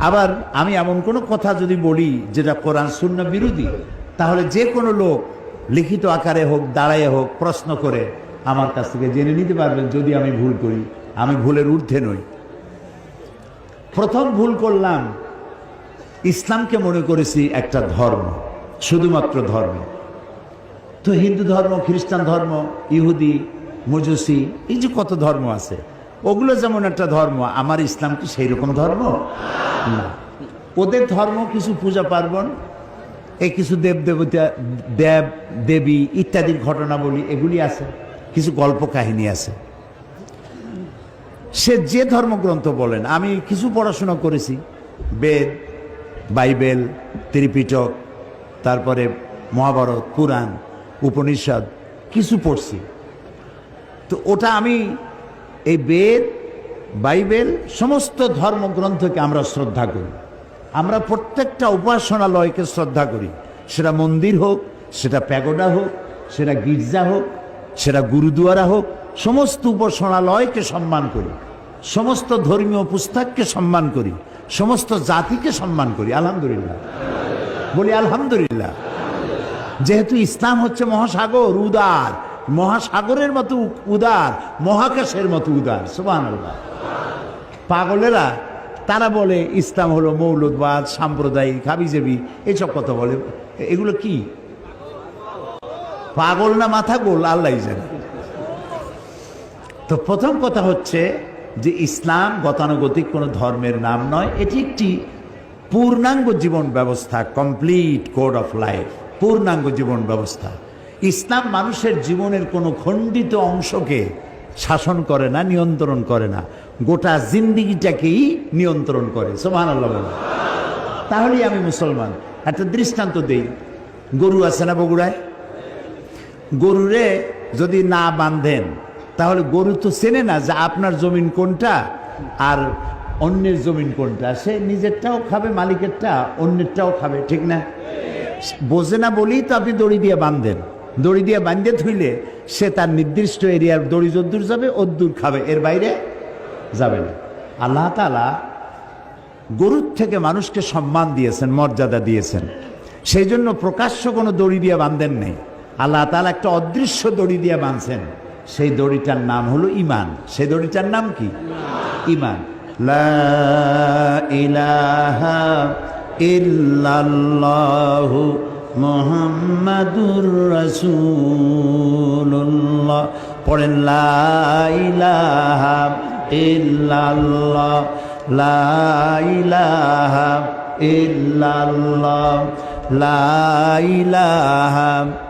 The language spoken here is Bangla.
আবার আমি এমন কোনো কথা যদি বলি যেটা কোরআন শূন্য বিরোধী, তাহলে যে কোনো লোক লিখিত আকারে হোক দাঁড়াইয়ে হোক, প্রশ্ন করে আমার কাছ থেকে জেনে নিতে পারবেন যদি আমি ভুল করি। আমি ভুলের ঊর্ধ্বে নই। প্রথম ভুল করলাম, ইসলামকে মনে করেছি একটা ধর্ম, শুধুমাত্র ধর্ম। তো হিন্দু ধর্ম, খ্রিস্টান ধর্ম, ইহুদি, মজুসি, এই যে কত ধর্ম আছে ওগুলো যেমন একটা ধর্ম, আমার ইসলাম কি সেই রকম ধর্ম? না। ওদের ধর্ম কিছু পূজা পার্বণ, এই কিছু দেব দেবতা, দেব, দেবী ইত্যাদির ঘটনা বলি, এগুলি আছে। কিছু গল্প কাহিনী আছে। সে যে ধর্মগ্রন্থ বলেন, আমি কিছু পড়াশোনা করেছি। বেদ, বাইবেল, ত্রিপিটক, তারপরে মহাভারত পুরাণ উপনিষদ, কিছু পড়ছি। তো ওটা আমি এই বেদ, বাইবেল, সমস্ত ধর্মগ্রন্থকে আমরা শ্রদ্ধা করি। আমরা প্রত্যেকটা উপাসনালয়কে শ্রদ্ধা করি। সেটা মন্দির হোক, সেটা প্যাগোডা হোক, সেটা গির্জা হোক, সেটা গুরুদুয়ারা হোক, সমস্ত উপাসনালয়কে সম্মান করি। সমস্ত ধর্মীয় পুস্তককে সম্মান করি। সমস্ত জাতিকে সম্মান করি। আলহামদুলিল্লাহ। বলি আলহামদুলিল্লাহ। যেহেতু ইসলাম হচ্ছে মহাসাগর, উদার। মহাসাগরের মতো উদার, মহাকাশের মতো উদার সুবাহ পাগলেরা, তারা বলে, ইসলাম হলো মৌলদবাদ সাম্প্রদায়িক, হাবিজেবি এইসব কথা বলে। এগুলো কি? পাগল না মাথা গোল, আল্লাহ জানে। তো প্রথম কথা হচ্ছে যে ইসলাম গতানুগতিক কোনো ধর্মের নাম নয়, এটি একটি পূর্ণাঙ্গ জীবন ব্যবস্থা কমপ্লিট কোড অফ লাইফ পূর্ণাঙ্গ জীবন ব্যবস্থা। ইসলাম মানুষের জীবনের কোনো খণ্ডিত অংশকে শাসন করে না, নিয়ন্ত্রণ করে না। গোটা জিন্দিগিটাকেই নিয়ন্ত্রণ করে। সোমান আল্লাহ তাহলেই আমি মুসলমান। একটা দৃষ্টান্ত দেই। গরু আছে না বগুড়ায়? গরুরে যদি না বাঁধেন, তাহলে গরু তো চেনে না যে আপনার জমিন কোনটা আর অন্যের জমিন কোনটা। সে নিজেরটাও খাবে, মালিকেরটা অন্যেরটাও খাবে, ঠিক না? বোঝে না বলেই তো আপনি দড়ি দিয়ে বাঁধেন। দড়ি দিয়ে বাঁধে থইলে সে তার নির্দিষ্ট এরিয়ার দড়ি যদ্দূর যাবে, অদ্দূর খাবে। এর বাইরে যাবে না। আল্লাহ তালা গরুর থেকে মানুষকে সম্মান দিয়েছেন, মর্যাদা দিয়েছেন। সেই জন্য প্রকাশ্য কোনো দড়ি দিয়ে বাঁধেন নেই। আল্লাহ তালা একটা অদৃশ্য দড়ি দিয়ে বাঁধছেন। সেই দড়িটার নাম হলো ইমান সেই দড়িটার নাম কি? ইমান ইলাহা ইল্লাল্লাহু মুহাম্মাদুর রসুল্লাহ পড়েন লা ইলাহা ইল্লাল্লাহ। লা ইলাহা ইল্লাল্লাহ। লা ইলাহা